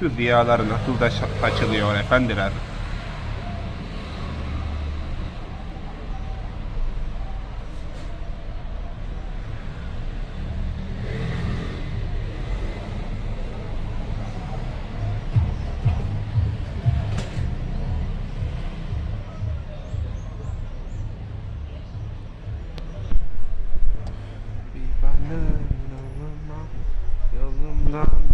Şu ziyaları nasıl da açılıyor efendiler. No.